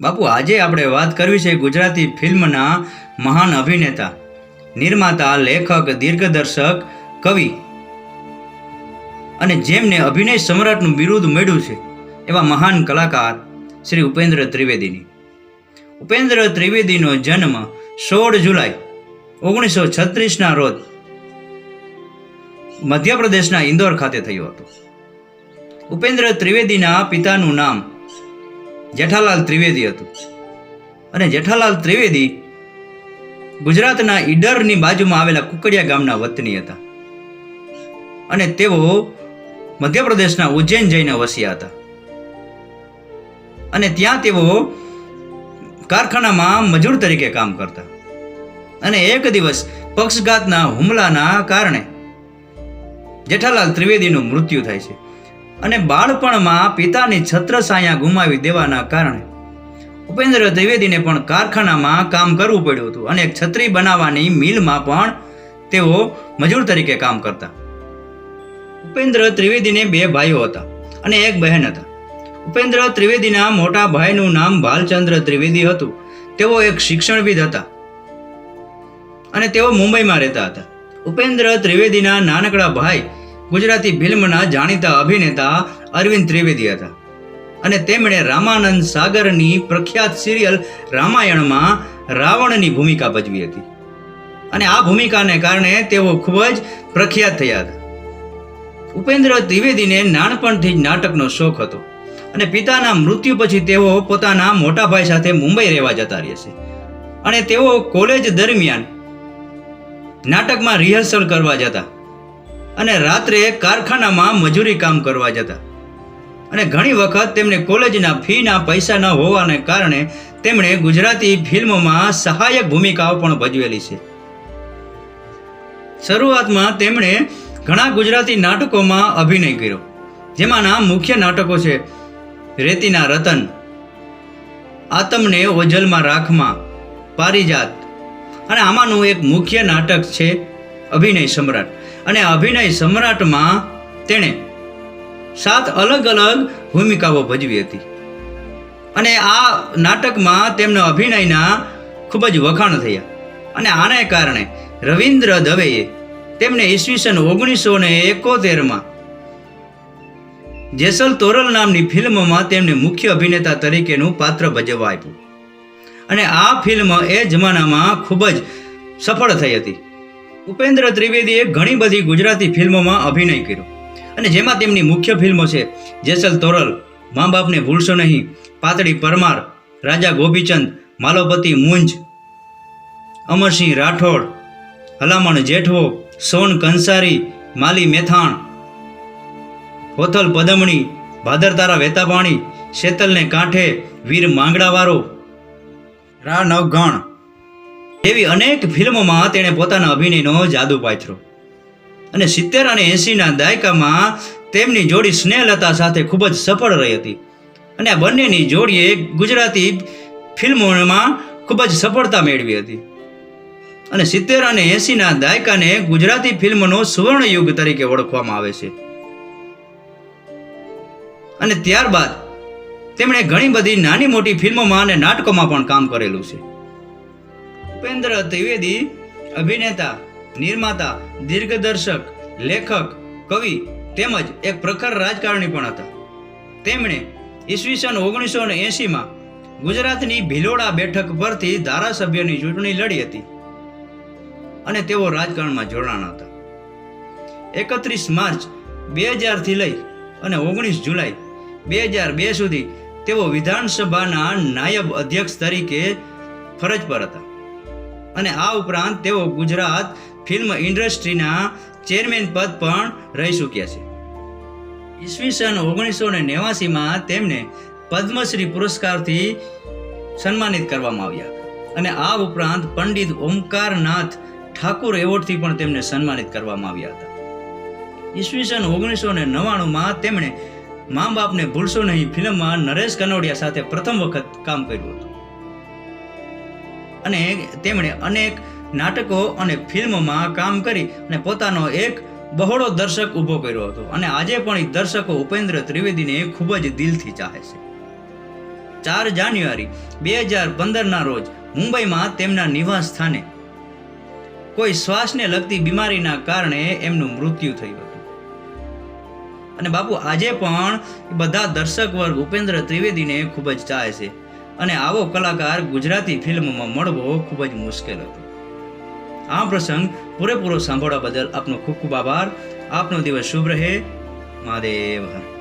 બાપુ, આજે આપણે વાત કરવી છે ગુજરાતી ફિલ્મના મહાન અભિનેતા, નિર્માતા, લેખક, દીર્ઘદર્શક, કવિ. અને જેમને અભિનય સમ્રાટનું બિરુદ મળ્યું છે, એવા મહાન કલાકાર શ્રી ઉપેન્દ્ર ત્રિવેદીની. ઉપેન્દ્ર ત્રિવેદીનો જન્મ સોળ જુલાઈ, ઓગણીસો છત્રીસના રોજ મધ્યપ્રદેશના ઇન્દોર ખાતે થયો હતો. ઉપેન્દ્ર ત્રિવેદીના પિતાનું નામ જેઠાલાલ ત્રિવેદી હતું. અને જેઠાલાલ ત્રિવેદી ગુજરાતના ઈડરની બાજુમાં આવેલા કુકડિયા ગામના વતની હતા. અને તેઓ મધ્યપ્રદેશના ઉજ્જૈન જઈને વસ્યા હતા. અને ત્યાં તેઓ કારખાનામાં મજૂર તરીકે કામ કરતા. અને એક દિવસ પક્ષઘાતના હુમલાના કારણે જેઠાલાલ ત્રિવેદીનું મૃત્યુ થાય છે. અને બાળપણમાં પિતાની છત્રછાયા ગુમાવી દેવાના કારણે. ઉપેન્દ્ર ત્રિવેદીને પણ કારખાનામાં કામ કરવું પડ્યું હતું અને એક છત્રી બનાવવાની મિલમાં પણ તેઓ મજૂર તરીકે કામ કરતા. ઉપેન્દ્ર ત્રિવેદીને બે ભાઈઓ હતા અને એક બહેન હતા. ઉપેન્દ્ર ત્રિવેદીના મોટા ભાઈનું નામ ભાલચંદ્ર ત્રિવેદી હતું. તેઓ એક શિક્ષણવિદ હતા. અને તેઓ મુંબઈમાં રહેતા હતા. ઉપેન્દ્ર ત્રિવેદીના નાનકડા ભાઈ ગુજરાતી ફિલ્મના જાણીતા અભિનેતા અરવિંદ ત્રિવેદી હતા. અને તેમણે રામાનંદ સાગરની પ્રખ્યાત સિરિયલ રામાયણમાં રાવણની ભૂમિકા ભજવી હતી. અને આ ભૂમિકાને કારણે તેઓ ખૂબ જ પ્રખ્યાત થયા હતા. ઉપેન્દ્ર ત્રિવેદીને નાનપણથી જ નાટકનો શોખ હતો. અને પિતાના મૃત્યુ પછી તેઓ પોતાના મોટા ભાઈ સાથે મુંબઈ રહેવા જતા રહેશે અને તેઓ કોલેજ દરમિયાન નાટકમાં રિહર્સલ કરવા જતા. અને રાત્રે કારખાનામાં મજૂરી કામ કરવા જતા. અને ઘણી વખત તેમને કોલેજના ફીના પૈસા ન હોવાને કારણે તેમણે ગુજરાતી ફિલ્મોમાં સહાયક ભૂમિકાઓ પણ ભજવેલી છે. શરૂઆતમાં તેમણે ઘણા ગુજરાતી નાટકોમાં અભિનય કર્યો જેમાંના મુખ્ય નાટકો છે રેતીના રતન, આતમને ઓજલમાં રાખમાં, પારિજાત, અને આમાંનું એક મુખ્ય નાટક છે અભિનય સમ્રાટ. અને અભિનય સમ્રાટમાં તેણે સાત અલગ અલગ ભૂમિકાઓ ભજવી હતી. અને આ નાટકમાં તેમના અભિનયના ખૂબ જ વખાણ થયા. અને આને કારણે રવિન્દ્ર દવેએ તેમને ઈસવીસન ઓગણીસો ને એકોતેરમાં જેસલ તોરલ નામની ફિલ્મમાં તેમને મુખ્ય અભિનેતા તરીકેનું પાત્ર ભજવવા આપ્યું. અને આ ફિલ્મ એ જમાનામાં ખૂબ જ સફળ થઈ હતી. ઉપેન્દ્ર ત્રિવેદીએ ઘણી બધી ગુજરાતી ફિલ્મોમાં અભિનય કર્યો. અને જેમાં તેમની મુખ્ય ફિલ્મો છે, જેસલ તોરલ, મા બાપને ભૂલશો નહીં, પાતળી પરમાર, રાજા ગોપીચંદ માલોપતિ મુંજ, અમરસિંહ રાઠોડ, હલામણ જેઠવો, સોન કંસારી, માલી મેથાણ, હોથલ પદમણી ભાદરતારા વેતાપાણી, શેતલને કાંઠે, વીર માંગડાવાળો રા નવગણ એવી અનેક ફિલ્મોમાં તેણે પોતાના અભિનયનો જાદુ પાથરો અને સિત્તેર અને એંસીના દાયકામાં તેમની જોડી સ્નેહલતા સાથે ખૂબ જ સફળ રહી હતી. અને આ બંનેની જોડીએ ગુજરાતી ફિલ્મોમાં ખૂબ જ સફળતા મેળવી હતી. અને સિત્તેર અને એંસીના દાયકાને ગુજરાતી ફિલ્મનો સુવર્ણ યુગ તરીકે ઓળખવામાં આવે છે. અને ત્યારબાદ તેમણે ઘણી બધી નાની મોટી ફિલ્મોમાં અને નાટકોમાં પણ કામ કરેલું છે. ઉપેન્દ્ર ત્રિવેદી, અભિનેતા, નિર્માતા દિગ્દર્શક લેખક, કવિ તેમજ એક પ્રખર રાજકારણી પણ હતા. તેમણે ઈસવીસન ઓગણીસો ને એંશીમાં ગુજરાતની ભિલોડા બેઠક પરથી ધારાસભ્યની ચૂંટણી લડી હતી અને તેઓ રાજકારણમાં જોડાણા હતા. એકત્રીસ માર્ચ બે હજારથી લઈ અને ઓગણીસ જુલાઈ બે હજાર બે સુધી તેઓ વિધાનસભાના નાયબ અધ્યક્ષ તરીકે ફરજ પર હતા. અને આ ઉપરાંત તેઓ ગુજરાત ફિલ્મ ઇન્ડસ્ટ્રીના ચેરમેન પદ પણ રહી ચૂક્યા છે. ઈસવીસન ઓગણીસો ને નેવાસીમાં તેમને પદ્મશ્રી પુરસ્કારથી સન્માનિત કરવામાં આવ્યા અને આ ઉપરાંત પંડિત ઓમકારનાથ ઠાકુર એવોર્ડથી પણ તેમને સન્માનિત કરવામાં આવ્યા હતા. ઈસવીસન ઓગણીસો ને નવ્વાણુંમાં તેમણે મા બાપને ભૂલશો નહીં ફિલ્મમાં નરેશ કનોડિયા સાથે પ્રથમ વખત કામ કર્યું હતું. અને તેમણે અનેક નાટકો અને ફિલ્મોમાં કામ કરી અને પોતાનો એક બહોળો દર્શક ઊભો કર્યો હતો. અને આજે પણ એ દર્શકો ઉપેન્દ્ર ત્રિવેદીને ખૂબ જ દિલથી ચાહે છે. ચાર જાન્યુઆરી, બે હજાર પંદરના રોજ મુંબઈમાં તેમના નિવાસ સ્થાને કોઈ શ્વાસને લગતી બીમારીના કારણે એમનું મૃત્યુ થયું હતું. અને બાપુ, આજે પણ બધા દર્શક વર્ગ ઉપેન્દ્ર ત્રિવેદીને ખૂબ જ ચાહે છે. અને આવો કલાકાર ગુજરાતી ફિલ્મમાં મળવો ખૂબ જ મુશ્કેલ હતો. આ પ્રસંગ પૂરેપૂરો સાંભળવા બદલ આપનો ખૂબ ખૂબ આભાર. આપનો દિવસ શુભ રહે. મહાદેવ.